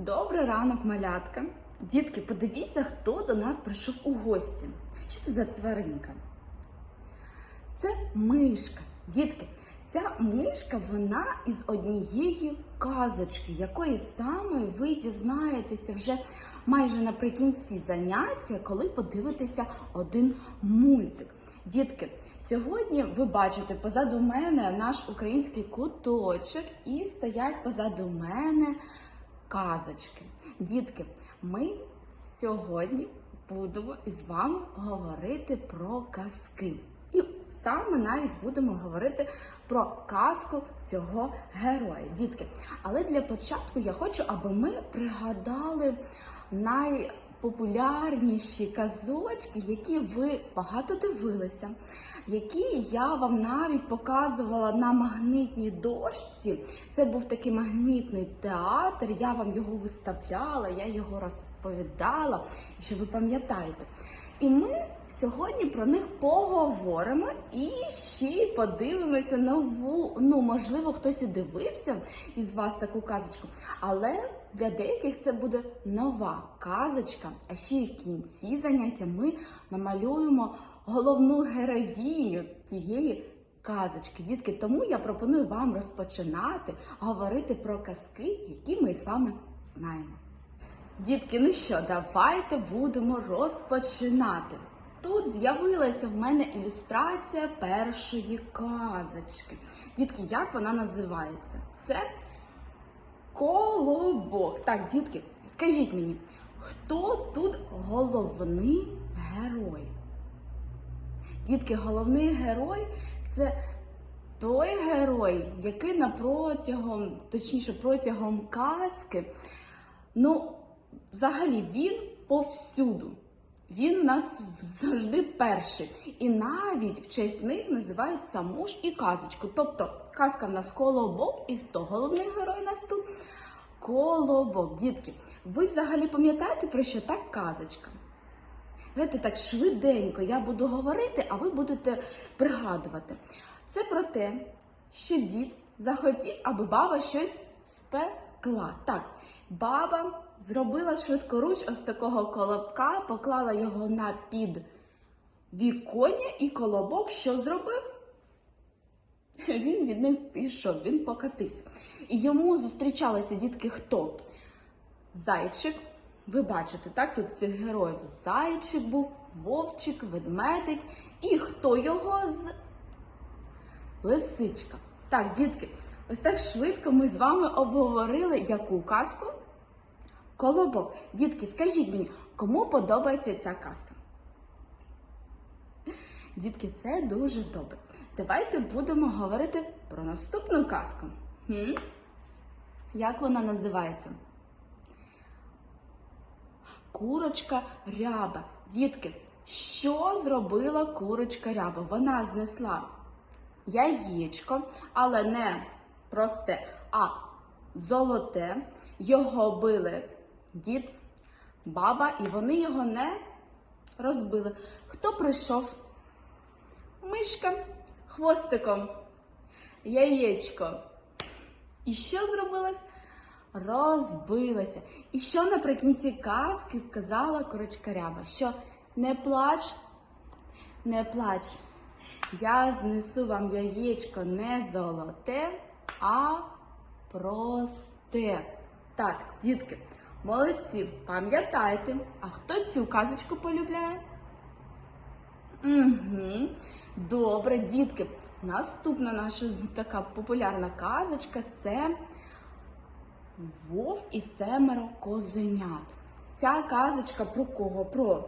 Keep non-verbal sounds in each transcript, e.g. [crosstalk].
Добрий ранок, малятка. Дітки, подивіться, хто до нас прийшов у гості. Що це за тваринка? Це мишка. Дітки, ця мишка вона із однієї казочки, якої саме ви дізнаєтеся вже майже наприкінці заняття, коли подивитеся один мультик. Дітки, сьогодні ви бачите позаду мене наш український куточок і стоять позаду мене казочки. Дітки, ми сьогодні будемо із вами говорити про казки. І саме навіть будемо говорити про казку цього героя. Дітки, але для початку я хочу, аби ми пригадали найпопулярніші казочки, які ви багато дивилися, які я вам навіть показувала на магнитній дошці. Це був такий магнітний театр. Я вам його виставляла, я його розповідала, що ви пам'ятаєте. І ми сьогодні про них поговоримо і ще подивимося нову. Ну, можливо, хтось і дивився із вас таку казочку, але для деяких це буде нова казочка. А ще й в кінці заняття ми намалюємо головну героїню тієї казочки. Дітки, тому я пропоную вам розпочинати говорити про казки, які ми з вами знаємо. Дітки, ну що, давайте будемо розпочинати. Тут з'явилася в мене ілюстрація першої казочки. Дітки, як вона називається? Це колобок. Так, дітки, скажіть мені, хто тут головний герой? Дітки, головний герой це той герой, який протягом, точніше, протягом казки, ну, взагалі він повсюду. Він нас завжди перший. І навіть в честь них називають саму ж і казочку. Тобто казка в нас колобок, і хто головний герой нас тут? Колобок. Дітки, ви взагалі пам'ятаєте, про що так казочка? Давайте так швиденько я буду говорити, а ви будете пригадувати. Це про те, що дід захотів, аби баба щось спекла. Так, баба зробила швидкоруч ось такого колобка, поклала його на під віконня, і колобок що зробив? [laughs] Він від них пішов, він покатився. І йому зустрічалися дітки хто? Зайчик. Ви бачите, так? Тут цих героїв зайчик був, вовчик, ведмедик. І хто його з лисичка. Так, дітки, ось так швидко ми з вами обговорили яку казку? Колобок. Дітки, скажіть мені, кому подобається ця казка? Дітки, це дуже добре. Давайте будемо говорити про наступну казку. Хм? Як вона називається? Курочка ряба. Дітки, що зробила курочка ряба? Вона знесла яєчко, але не просте, а золоте. Його били дід, баба, і вони його не розбили. Хто прийшов? Мишка хвостиком, яєчко. І що зробилось? Розбилася. І що наприкінці казки сказала корочка ряба? Що не плач, не плач. Я знесу вам яєчко не золоте, а просте. Так, дітки, молодці, пам'ятайте, а хто цю казочку полюбляє? Угу. Добре, дітки. Наступна наша така популярна казочка це Вовк і семеро козенят. Ця казочка про кого? Про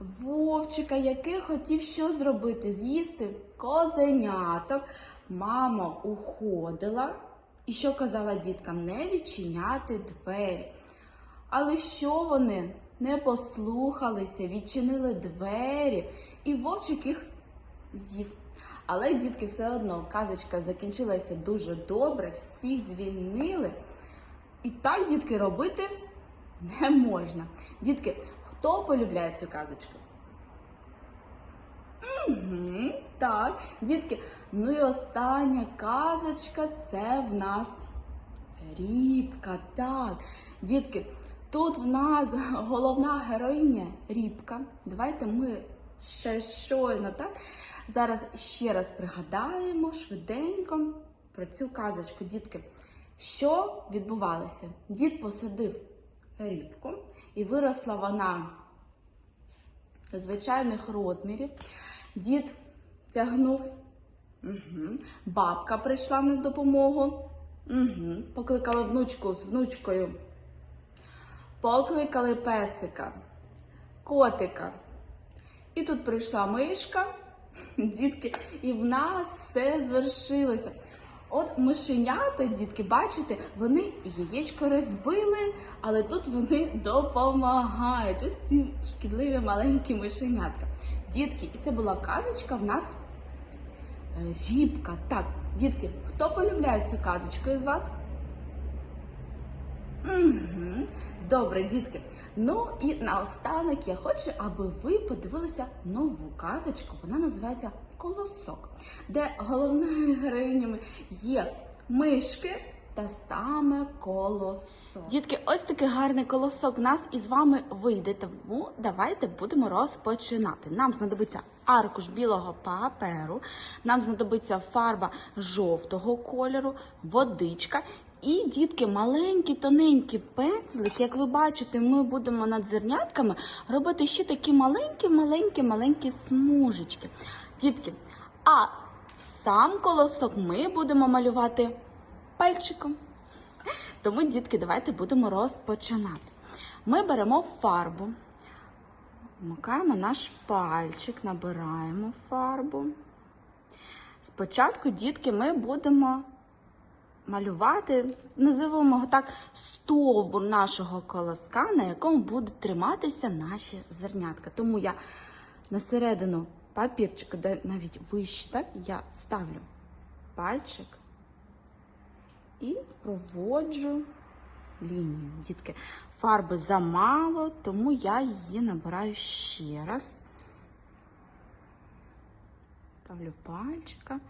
Вовчика, який хотів що зробити? З'їсти козеняток. Мама уходила і що казала діткам? Не відчиняти двері. Але що вони не послухалися, відчинили двері, і вовчик їх з'їв. Але дітки все одно казочка закінчилася дуже добре, всіх звільнили. І так, дітки, робити не можна. Дітки, хто полюбляє цю казочку? Угу, так, дітки. Ну і остання казочка це в нас Рібка, так. Дітки, тут в нас [laughs] головна героїня Рібка. Давайте ми ще щойно, так? Зараз ще раз пригадаємо швиденько про цю казочку. Дітки, що відбувалося? Дід посадив рібку, і виросла вона звичайних розмірів. Дід тягнув, угу. бабка прийшла на допомогу. Угу. Покликали внучку з внучкою. Покликали песика, котика. І тут прийшла мишка, дітки, і в нас все звершилося. От мишенята, дітки, бачите, вони яєчко розбили, але тут вони допомагають. Ось ці шкідливі маленькі мишенятка. Дітки, і це була казочка в нас е, рібка. Так, дітки, хто полюбляє цю казочку із вас? Угу. Добре, дітки. Ну і наостанок я хочу, аби ви подивилися нову казочку. Вона називається Колосок, де головними героїнями є мишки та саме колосок. Дітки, ось такий гарний колосок нас із вами вийде. Тому давайте будемо розпочинати. Нам знадобиться аркуш білого паперу, нам знадобиться фарба жовтого кольору, водичка. І, дітки, маленький тоненький пензлик, як ви бачите, ми будемо над зернятками робити ще такі маленькі-маленькі-маленькі смужечки. Дітки, а сам колосок ми будемо малювати пальчиком. Тому, дітки, давайте будемо розпочинати. Ми беремо фарбу, вмикаємо наш пальчик, набираємо фарбу. Спочатку, дітки, ми будемо малювати, називаємо його так, стовбур нашого колоска, на якому будуть триматися наші зернятка. Тому я на середину папірчика, де навіть вище, так, я ставлю пальчик і проводжу лінію. Дітки, фарби замало, тому я її набираю ще раз. Ставлю пальчика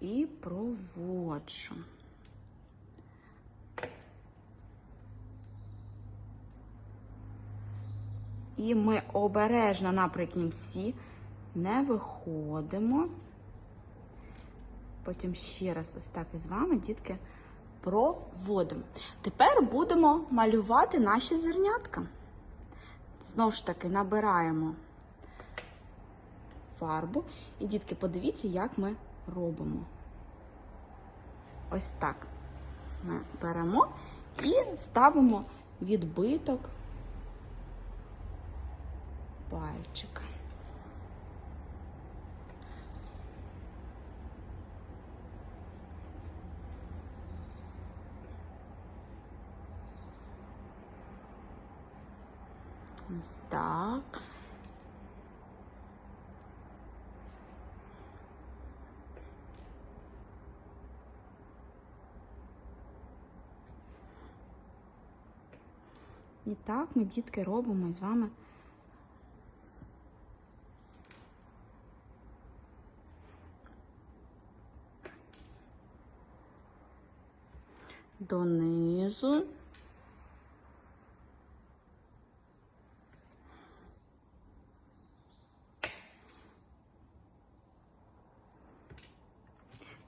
і проводжу. І ми обережно наприкінці не виходимо. Потім ще раз ось так із вами, дітки, проводимо. Тепер будемо малювати наші зернятка. Знову ж таки, набираємо фарбу. І, дітки, подивіться, як ми робимо. Ось так. Ми беремо і ставимо відбиток пальчика. Ось так. І так ми, дітки, робимо з вами. Донизу.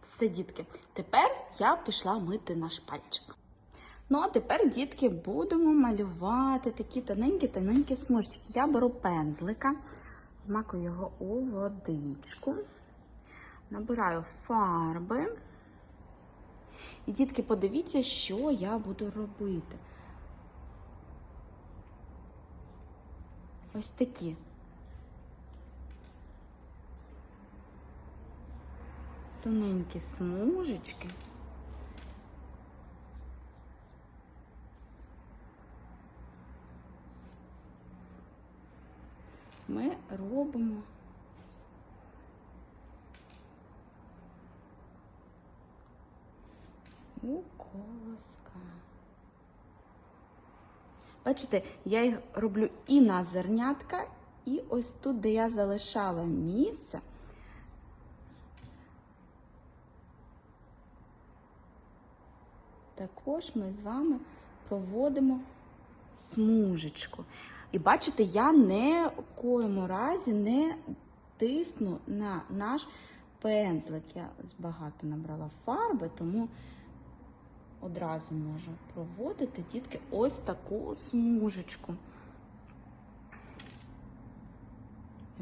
Все, дітки. Тепер я пішла мити наш пальчик. Ну, а тепер, дітки, будемо малювати такі тоненькі-тоненькі смужки. Я беру пензлика, вмакую його у водичку, набираю фарби. І, дітки, подивіться, що я буду робити. Ось такі. Тоненькі смужечки. Ми робимо у колоска. Бачите, я їх роблю і на зернятка, і ось тут, де я залишала місце. також ми з вами проводимо смужечку. І бачите, я не в коєму разі не тисну на наш пензлик. Я багато набрала фарби, тому одразу можу проводити дітки ось таку смужечку.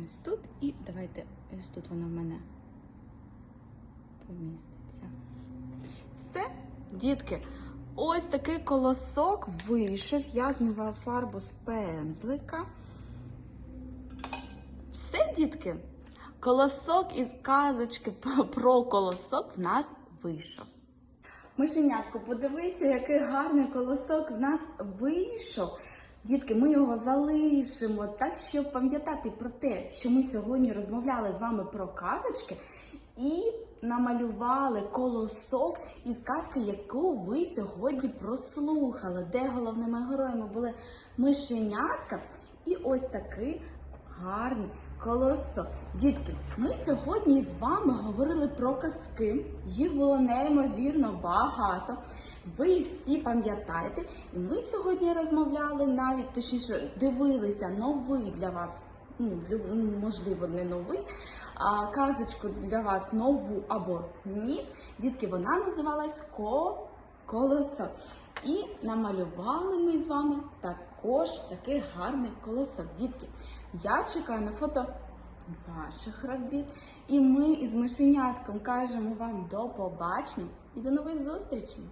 Ось тут і давайте ось тут вона в мене поміститься. Все, дітки, ось такий колосок вийшов. Я змиваю фарбу з пензлика. Все, дітки, колосок із казочки [laughs] про колосок в нас вийшов. Мишенятко, подивися, який гарний колосок в нас вийшов. Дітки, ми його залишимо, так щоб пам'ятати про те, що ми сьогодні розмовляли з вами про казочки і намалювали колосок із казки, яку ви сьогодні прослухали, де головними героями були мишенятка і ось такий гарний колосок. Дітки, ми сьогодні з вами говорили про казки. Їх було неймовірно багато. Ви їх всі пам'ятаєте. І ми сьогодні розмовляли навіть точніше дивилися новий для вас. Ну, ну, можливо, не новий, а казочку для вас нову або ні. Дітки, вона називалась Ко колосок. І намалювали ми з вами також такий гарний колосок. Дітки, я чекаю на фото ваших робіт. І ми із мишенятком кажемо вам до побачення і до нових зустрічей!